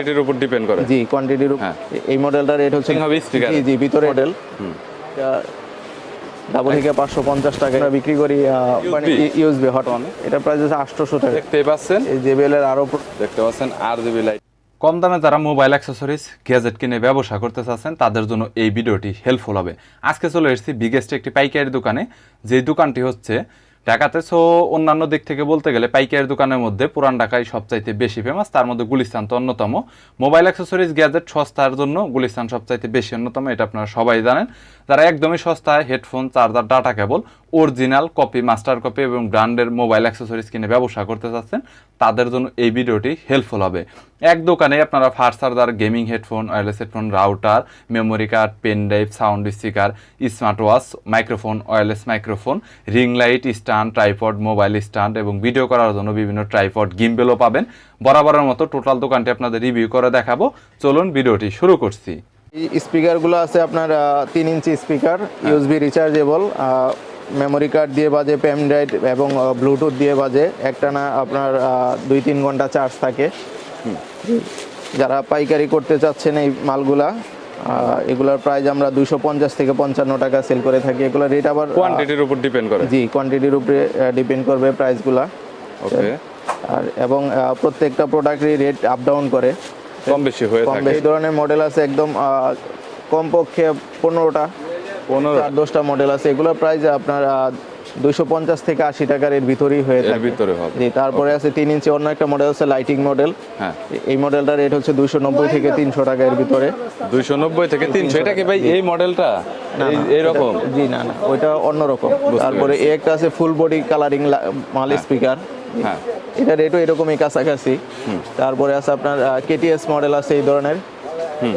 এটির উপর ডিপেন্ড করে। জি কোয়ান্টিটির হ্যাঁ। এই মডেলটার রেট হচ্ছে। জি জি ভিতরে মডেল ডাবল পাঁচশো পঞ্চাশ টাকা। বিক্রি করি মানে ইউএসবি হট ওয়ান এটা প্রাইস আটশোশো টাকা। দেখতেই পাচ্ছেন? এই জেবিএল এর আরও দেখতে পাচ্ছেন আর জিবি লাইট কম দামে যারা মোবাইল অ্যাক্সেসরিজ গ্যাজেট কিনে ব্যবসা করতে চাচ্ছেন তাদের জন্য এই ভিডিওটি হেল্পফুল হবে। আজকে চলে এসেছি বিগেস্ট একটি পাইকারি দোকানে। যে দোকানটি হচ্ছে ঢাকাতে সো অন্যান্য দিক থেকে বলতে গেলে পাইকারি দোকানের মধ্যে পুরান ঢাকায় সবচাইতে বেশি ফেমাস তার মধ্যে গুলিস্তান তো অন্যতম। মোবাইল অ্যাক্সেসরিজ গ্যাজেট সস্তার জন্য গুলিস্তান সবচাইতে বেশি অন্যতম, এটা আপনারা সবাই জানেন। যারা একদমই সস্তায় headphone charger data cable original copy master copy এবং ব্র্যান্ডের মোবাইল অ্যাক্সেসরিজ কিনে ব্যবসা করতে চাচ্ছেন তাদের জন্য এই ভিডিওটি হেল্পফুল হবে। এক দোকানে আপনারা fast charger gaming headphone wireless headphone router memory card pen drive sound speaker smart watch microphone wireless microphone ring light stand tripod mobile stand এবং ভিডিও করার জন্য বিভিন্ন ট্রাইপড গিম্বেলও পাবেন। বরাবরের মতো টোটাল দোকানটি আপনাদের রিভিউ করে দেখাবো। চলুন ভিডিওটি শুরু করছি। স্পিকারগুলো আছে আপনার তিন inch speaker. USB rechargeable memory card দিয়ে বাজে পেন ড্রাইভ এবং ব্লুটুথ দিয়ে বাজে। একটানা আপনার দুই তিন ঘণ্টা চার্জ থাকে। যারা পাইকারি করতে চাচ্ছেন এই মালগুলা এগুলোর প্রাইস আমরা দুইশো পঞ্চাশ থেকে পঞ্চান্ন টাকা সেল করে থাকি। এগুলোর রেট আবার কোয়ান্টিটির উপর ডিপেন্ড করে। জি কোয়ান্টিটির উপরে ডিপেন্ড করবে প্রাইসগুলা ওকে আর এবং প্রত্যেকটা প্রোডাক্টেরই রেট আপ ডাউন করে। কম বেশি হয়ে থাকে। বেশি ধরনের মডেল আছে একদম কমপক্ষে পনেরোটা। পনেরো চার দশটা মডেল আছে। এগুলো প্রাইস আপনার দুইশো পঞ্চাশ থেকে আশি টাকার এর ভিতরেই হয়ে থাকে। ভিতরে হবে। জি তারপরে আছে তিন ইঞ্চি অন্য একটা মডেল আছে লাইটিং মডেল হ্যাঁ। এই মডেলটার রেট হচ্ছে দুইশো নব্বই থেকে তিনশো টাকা এর ভিতরে। দুইশো নব্বই থেকে তিনশো। এটা কি ভাই এই মডেলটা এইরকম জি না না ওইটা অন্যরকম। তারপরে এই একটা আছে ফুল বডি কালারিং মাল স্পিকার হ্যাঁ। এটা রেটও এরকমই কাছাকাছি। তারপরে আছে আপনার কেটিএস মডেল আছে এই ধরনের। হুম।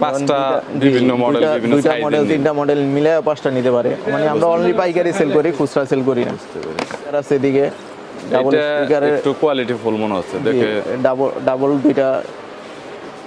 পাঁচটা বিভিন্ন দুইটা- বিভিন্ন দুইটা মডেল তিনটা মডেল মিলে পাঁচটা নিতে পারে। মানে আমরা অনলি পাইকারি সেল করি খুচরা সেল করি না। আর আছে এদিকে ডাবল স্পিকারের একটু কোয়ালিটি ফুল মনে হচ্ছে দেখে ডাবল ডাবল দুইটা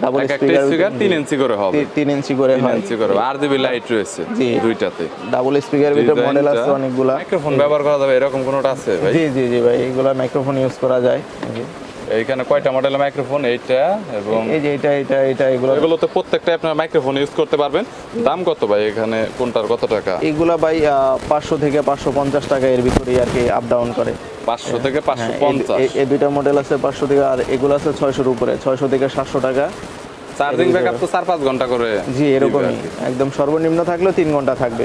ডাবল স্পিকার স্পিকার তিন ইঞ্চি করে হবে। তিন ইঞ্চি করে হয়। ইঞ্চি করে আর জিবি লাইট রয়েছে জি। দুইটাতে। ডাবল স্পিকারের ভিতরে মডেল আছে অনেকগুলা। মাইক্রোফোন ব্যবহার করা যাবে এরকম কোনোটা আছে ভাই? জি জি জি ভাই এগুলা মাইক্রোফোন ইউজ করা যায়। এইখানে কয়টা মডেলের মাইক্রোফোন এইটা এবং এই যে এটা এটা এটা এগুলো এগুলোতে প্রত্যেকটা আপনার মাইক্রোফোন ইউজ করতে পারবেন। দাম কত ভাই এখানে? কোনটার কত টাকা? এগুলা ভাই পাঁচশো থেকে পাঁচশো পঞ্চাশ টাকা এর ভিতরেই আর কি আপ ডাউন করে। পাঁচশো থেকে পাঁচশো হ্যাঁ, এই- পঞ্চাশ। এই- দুইটা মডেল আছে পাঁচশো থেকে আর এগুলো আছে ছয়শোর উপরে ছয়শো থেকে সাতশো টাকা। চার্জিং ব্যাকআপ তো চার পাঁচ ঘণ্টা করে জি এরকমই। একদম সর্বনিম্ন থাকলেও তিন ঘণ্টা থাকবে।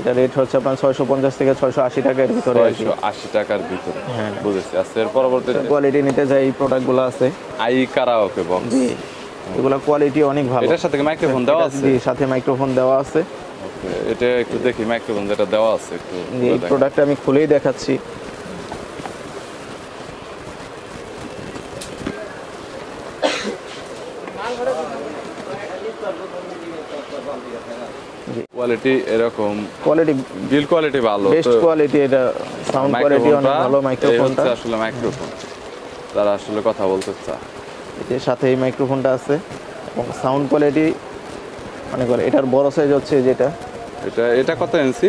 এটা রেট হচ্ছে আপনার ছয়শো পঞ্চাশ থেকে ছয়শো আশি টাকার ভিতরে আর কি। ছয়শো আশি টাকার ভিতরে। হ্যাঁ। বুঝেছি। আচ্ছা এর পরবর্তীতে কোয়ালিটি নিতে যাই এই প্রোডাক্টগুলো আছে। আই কারাওকে বক্স জি এগুলো কোয়ালিটি অনেক ভালো। এটার সাথে মাইক্রোফোন দেওয়া আছে? জি সাথে মাইক্রোফোন দেওয়া আছে। এটা একটু দেখি মাইক্রোফোন যেটা দেওয়া আছে একটু এই প্রোডাক্ট প্রোডাক্টটা আমি খুলেই দেখাচ্ছি। কোয়ালিটি এরকম। কোয়ালিটি বিল্ড কোয়ালিটি ভালো বেস্ট কোয়ালিটি এটা সাউন্ড কোয়ালিটি অনেক ভালো মাইক্রোফোনটা আসলে মাইক্রোফোন তারা আসলে কথা বলতে চায় এর সাথে এই মাইক্রোফোনটা আছে এবং সাউন্ড কোয়ালিটি অনেক ভালো এটার বড় সাইজ হচ্ছে যেটা। এটা এটা কত ইঞ্চি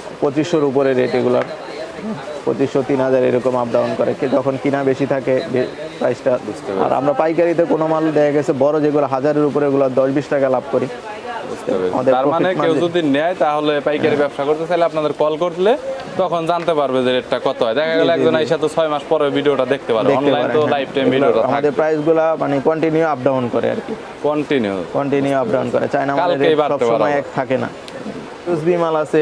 পঁচিশশোর উপরে রেট এগুলোর। পঁচিশশো তিন হাজার এরকম আপ ডাউন করে। কি যখন কিনা বেশি থাকে প্রাইসটা আর আমরা পাইকারিতে কোনো মাল দেখা গেছে বড় যেগুলো হাজারের উপরে এগুলো দশ বিশ টাকা লাভ করি। তার মানে কেউ যদি নেয় তাহলে পাইকারি ব্যবসা করতে চাইলে আপনাদের কল করলে তখন জানতে পারবে যে রেটটা কত হয়। দেখা গেল একজন তো ছয় মাস পরে ভিডিওটা দেখতে পারবে অনলাইন তো হ্যাঁ। লাইফ টাইম ভিডিওটা আমাদের প্রাইসগুলো মানে কন্টিনিউ আপ ডাউন করে আর কি। কন্টিনিউ কন্টিনিউ আপ ডাউন করে। চায়না মালের সব সময় এক থাকে না। ইউএসবি মাল আছে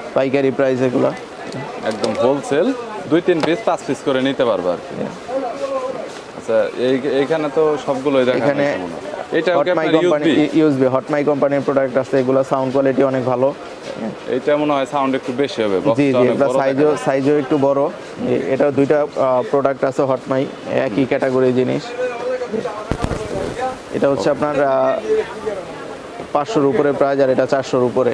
পাইকারি প্রাইস এগুলো। একদম হোলসেল দুই তিন পিস পাঁচ পিস করে নিতে পারবে আর কি। আচ্ছা এই এখানে তো সবগুলোই দেখা এখানে এটা হটমাই কোম্পানি ইউএসবি হটমাই কোম্পানির প্রোডাক্ট আছে এগুলো সাউন্ড কোয়ালিটি অনেক ভালো। এইটা মনে হয় সাউন্ড একটু বেশি হবে জি জি এটা সাইজও সাইজও একটু বড়। এটা দুইটা প্রোডাক্ট আছে হটমাই একই ক্যাটাগরি জিনিস। এটা হচ্ছে আপনার পাঁচশোর উপরে প্রাইস আর এটা চারশোর উপরে।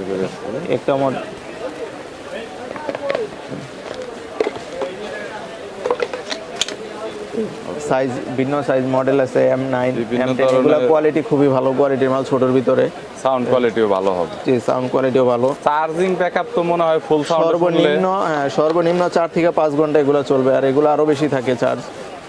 বুঝতে পেরেছি। সাইজ ভিন্ন সাইজ মডেল আছে এম নাইন এগুলো কোয়ালিটি খুবই ভালো কোয়ালিটির মাল ছোটোর ভিতরে। সাউন্ড কোয়ালিটিও ভালো হবে। যে সাউন্ড কোয়ালিটিও ভালো। চার্জিং ব্যাকআপ তো মনে হয় ফুল সাউন্ড সর্বনিম্ন হ্যাঁ, সর্বনিম্ন চার থেকে পাঁচ ঘণ্টা এগুলো চলবে আর এগুলো আরও বেশি থাকে চার্জ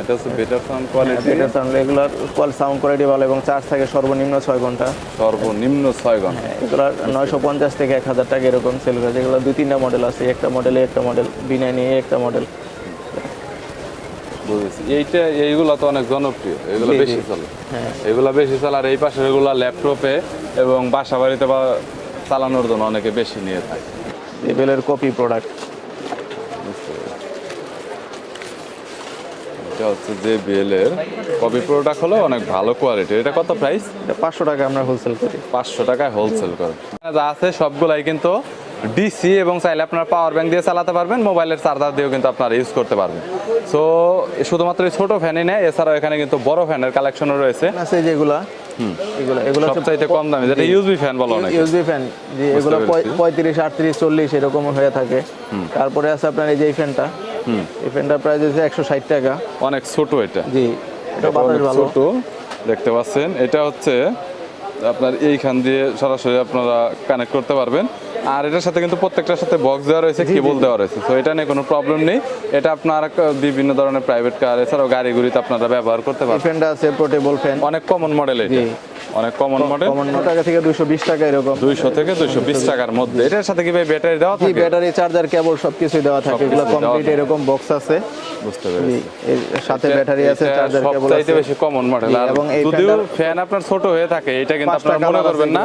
এটা হচ্ছে বেটার সাউন্ড কোয়ালিটি এটা সাউন্ড এগুলার কোয়াল সাউন্ড কোয়ালিটি ভালো এবং চার্জ থাকে সর্বনিম্ন ছয় ঘণ্টা। সর্বনিম্ন ছয় ঘণ্টা। হ্যাঁ, এগুলার নয়শো পঞ্চাশ থেকে এক হাজার টাকা এরকম সেল করে এগুলো দুই তিনটা মডেল আছে একটা মডেলে একটা মডেল বিনা নিয়ে একটা মডেল বুঝেছি। এইটা এইগুলো তো অনেক জনপ্রিয় এগুলো। বেশি চলে। হ্যাঁ। এগুলো বেশি চলে আর এই পাশের এগুলো ল্যাপটপে এবং বাসা বাড়িতে বা চালানোর জন্য অনেকে বেশি নিয়ে থাকে। জেবেলের কপি প্রোডাক্ট বুঝতে পেরেছি। এটা হচ্ছে যে বিএল এর কপি প্রোডাক্ট হলো অনেক ভালো কোয়ালিটি এটা কত প্রাইস এটা পাঁচশো টাকা আমরা হোলসেল করি। পাঁচশো টাকায় হোলসেল করে। যা আছে সবগুলাই কিন্তু ডিসি এবং চাইলে আপনারা পাওয়ার ব্যাংক দিয়ে চালাতে পারবেন মোবাইলের চার্জার দিয়েও কিন্তু আপনারা ইউজ করতে পারবেন। সো শুধুমাত্র ছোট ফ্যানই নেয় এছাড়াও এখানে কিন্তু বড় ফ্যানের কালেকশনও রয়েছে। আছে যেগুলা সবচাইতে কম দামে যেটা ইউজবি ফ্যান বলা অনেক। ইউজবি ফ্যান এগুলো পঁয়ত্রিশ আটত্রিশ চল্লিশ এরকম হয়ে থাকে। তারপরে আছে আপনার এই যে ফ্যানটা এই ফ্যানটার প্রাইস হচ্ছে একশো ষাট টাকা। অনেক ছোট এটা। জি এটা বাতাস ভালো। ছোট দেখতে পাচ্ছেন। এটা হচ্ছে আপনার এইখান দিয়ে সরাসরি আপনারা কানেক্ট করতে পারবেন। আর এটার সাথে কিন্তু প্রত্যেকটার সাথে বক্স দেওয়া রয়েছে কেবল দেওয়া রয়েছে। তো এটা নিয়ে কোনো প্রবলেম নেই। এটা আপনার বিভিন্ন ধরনের প্রাইভেট কার এছাড়াও গাড়ি গুড়িতে আপনারা ব্যবহার করতে এই পারবেন। ফ্যানটা আছে পোর্টেবল ফ্যান অনেক কমন মডেল এটা। অনেক কমন মডেল কমন টাকা থেকে দুশো বিশ টাকা এরকম। দুইশো থেকে দুইশো বিশ টাকার মধ্যে। এটার সাথে কি ভাই ব্যাটারি দেওয়া থাকে? ব্যাটারি চার্জার কেবল সবকিছু দেওয়া থাকে। এগুলো কমপ্লিট এরকম বক্স আছে। বুঝতে পেরেছি। এর সাথে ব্যাটারি আছে চার্জার কেবল সবচাইতে আছে। বেশি কমন মডেল আর যদিও ফ্যান আপনার ছোট হয়ে থাকে এটা কিন্তু আপনারা মনে করবেন না।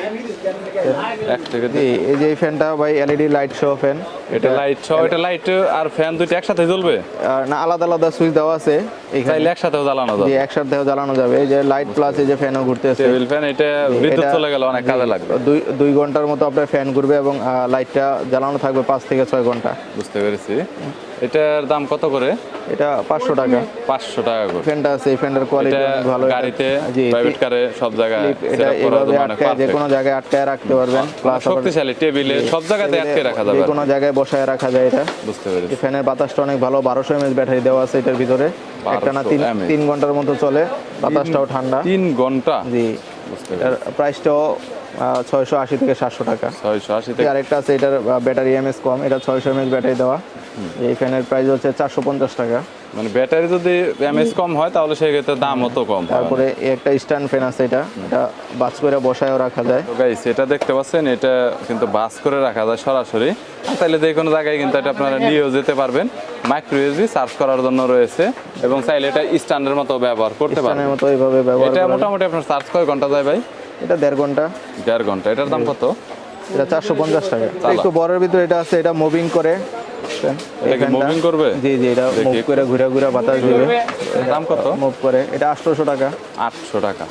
এক থেকে জি এই যে ফ্যানটা ভাই এলইডি লাইট সহ ফ্যান এটা লাইট সহ এটা লাইট আর ফ্যান দুইটা একসাথে জ্বলবে? না আলাদা আলাদা সুইচ দেওয়া আছে এখানে। চাইলে একসাথেও জ্বালানো যাবে। একসাথেও জ্বালানো যাবে। এই যে লাইট প্লাস এই যে ফ্যানও ঘুরতেছে। টেবিল ফ্যান এটা বিদ্যুৎ চলে গেলে অনেক কাজে লাগবে। দুই দুই ঘণ্টার মতো আপনার ফ্যান ঘুরবে এবং লাইটটা জ্বালানো থাকবে পাঁচ থেকে ছয় ঘণ্টা। বুঝতে পেরেছি। এটার দাম কত করে? এটা পাঁচশো টাকা। পাঁচশো টাকা করে। ফ্যানটা আছে এই ফ্যানটার কোয়ালিটি অনেক ভালো। গাড়িতে প্রাইভেট কারে সব জায়গায় এটা এভাবে আটকায় যে কোনো জায়গায় আটকায় রাখতে পারবেন প্লাস শক্তিশালী টেবিলে সব জায়গাতে আটকে রাখা যাবে। কোনো জায়গায় বসায় রাখা যায় এটা। বুঝতে পেরেছি। ফ্যানের বাতাসটা অনেক ভালো 1200 এমএস ব্যাটারি দেওয়া আছে এটার ভিতরে। একটা না তিন তিন ঘণ্টার মতো চলে বাতাসটাও ঠান্ডা। তিন ঘণ্টা? জি। বুঝতে এটার প্রাইসটাও ছয়শো আশি থেকে সাতশো টাকা। ছয়শো আশি থেকে আরেকটা আছে এটার ব্যাটারি এমএস কম। এটা ছয়শো এমএস ব্যাটারি দেওয়া। এই ফ্যানের প্রাইস হচ্ছে চারশো পঞ্চাশ টাকা। মানে ব্যাটারি যদি এমএস কম হয় তাহলে সেক্ষেত্রে দাম অত কম তারপরে একটা স্ট্যান্ড ফ্যান আছে এটা। এটা বাস করে বসায়ও রাখা যায়। তো গাইস এটা দেখতে পাচ্ছেন এটা কিন্তু বাস করে রাখা যায় সরাসরি। তাইলে যে কোনো জায়গায় কিন্তু এটা আপনারা নিয়েও যেতে পারবেন। মাইক্রো ইউএসবি চার্জ করার জন্য রয়েছে এবং চাইলে এটা স্ট্যান্ডের মতো ব্যবহার করতে পারবেন। মতো এইভাবে ব্যবহার এটা মোটামুটি আপনার চার্জ কয় ঘণ্টা যায় ভাই? এটা দেড় ঘণ্টা। দেড় ঘণ্টা। এটার দাম কত? এটা চারশো পঞ্চাশ টাকা। একটু বড়ের ভিতরে এটা আছে এটা মুভিং করে। এটা কি moving করবে? জি জি এটা মুভ করে ঘুরে ঘুরে বাতাস দিবে। দাম কত? মুভ করে। এটা আটশোশো টাকা। আটশো টাকা।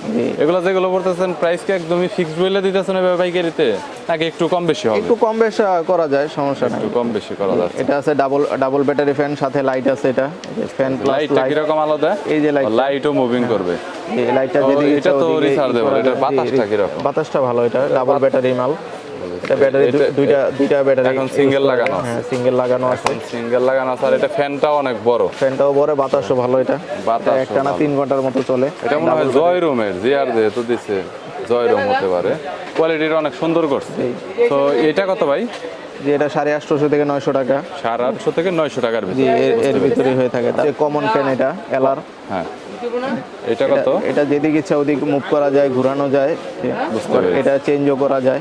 এগুলো যেগুলো বলতেছেন প্রাইস কি একদমই ফিক্সড বলে দিতেছেন পাইকারিতে? নাকি একটু কম বেশি হবে? একটু কম বেশ করা যায় সমস্যা নাই। একটু কম বেশি করা যাচ্ছে। এটা আছে ডাবল ডাবল ব্যাটারি ফ্যান সাথে লাইট আছে এটা। ফ্যান লাইটটা আলাদা? এই যে লাইট লাইটও মুভিং করবে। এই লাইটটা ও, এটা তো এটার বাতাসটা? বাতাসটা ভালো এটা ডাবল ব্যাটারি মাল। এটা ব্যাটারি দুইটা দুইটা ব্যাটারি এখন single লাগানো আছে। হ্যাঁ সিঙ্গেল লাগানো আছে। সিঙ্গেল লাগানো আছে। আর এটা ফ্যানটাও অনেক বড়। ফ্যানটাও বড় বাতাসও ভালো এটা। বাতাসও এটা একটানা ঘণ্টার মতো চলে। এটা মনে হয় জয় রুমের জিআর যেহেতু দিছে জয় রুম হতে পারে। কোয়ালিটিটা অনেক সুন্দর করছে। তো এটা কত ভাই? যে এটা সাড়ে আটশোশো থেকে নয়শো টাকা। সাড়ে আটশো থেকে নয়শো টাকার এর- এর ভিতরে হয়ে থাকে। যে কমন ফ্যান এটা এলার হ্যাঁ। এটা কত? এটা যেদিকে ইচ্ছা ওদিকে মুভ করা যায় ঘোরানো যায়। এটা চেঞ্জও করা যায়।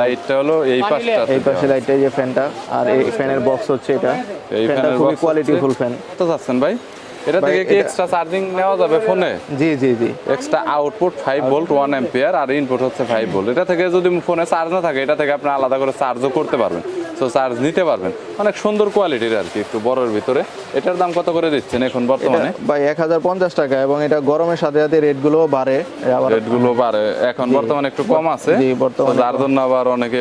লাইটটা হলো এই পাশটা এই পাশে লাইটটা এই যে ফ্যানটা আর এই ফ্যানের বক্স হচ্ছে এটা। এই ফ্যানটা খুবই কোয়ালিটিফুল ফ্যান কত চাচ্ছেন ভাই? এটা থেকে কি এক্সট্রা চার্জিং নেওয়া যাবে ফোনে জি জি জি। Extra output five volt one ampere আর ইনপুট হচ্ছে ফাইভ ভোল্ট এটা থেকে যদি ফোনে চার্জ না থাকে এটা থেকে আপনি আলাদা করে চার্জও করতে পারবেন। তো চার্জ নিতে পারবেন। অনেক সুন্দর কোয়ালিটির আর কি একটু বড়র ভিতরে। এটার দাম কত করে দিচ্ছেন এখন বর্তমানে? ভাই এক হাজার পঞ্চাশ টাকা এবং এটা গরমের সাথে সাথে রেটগুলো বাড়ে। আবার রেটগুলো বাড়ে। এখন বর্তমানে একটু কম আছে। জি, বর্তমানে যার জন্য আবার অনেকে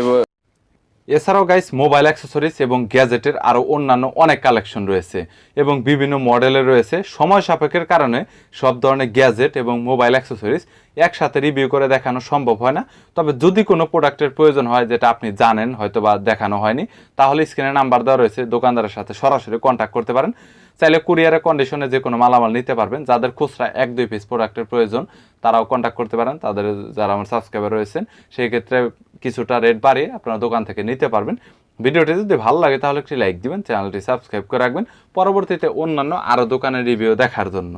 এছাড়াও গাইস মোবাইল অ্যাক্সেসরিজ এবং গ্যাজেটের আরও অন্যান্য অনেক কালেকশন রয়েছে এবং বিভিন্ন মডেলে রয়েছে। সময় সাপেক্ষের কারণে সব ধরনের গ্যাজেট এবং মোবাইল অ্যাক্সেসরিজ একসাথে রিভিউ করে দেখানো সম্ভব হয় না। তবে যদি কোনো প্রোডাক্টের প্রয়োজন হয়, যেটা আপনি জানেন হয়তো বা দেখানো হয়নি, তাহলে স্ক্রিনে নাম্বার দেওয়া রয়েছে। দোকানদারের সাথে সরাসরি কন্ট্যাক্ট করতে পারেন। চাইলে কুরিয়ারের কন্ডিশনে যে কোনো মালামাল নিতে পারবেন। যাদের খুচরা এক, দুই পিস প্রোডাক্টের প্রয়োজন, তারাও কন্ট্যাক্ট করতে পারেন। তাদের যারা আমার সাবস্ক্রাইবার রয়েছেন, সেই ক্ষেত্রে কিছুটা রেট বাড়িয়ে আপনারা দোকান থেকে নিতে পারবেন। ভিডিওটি যদি ভালো লাগে, তাহলে একটি লাইক দিবেন চ্যানেলটি সাবস্ক্রাইব করে রাখবেন। পরবর্তীতে অন্যান্য আরও দোকানের রিভিউ দেখার জন্য।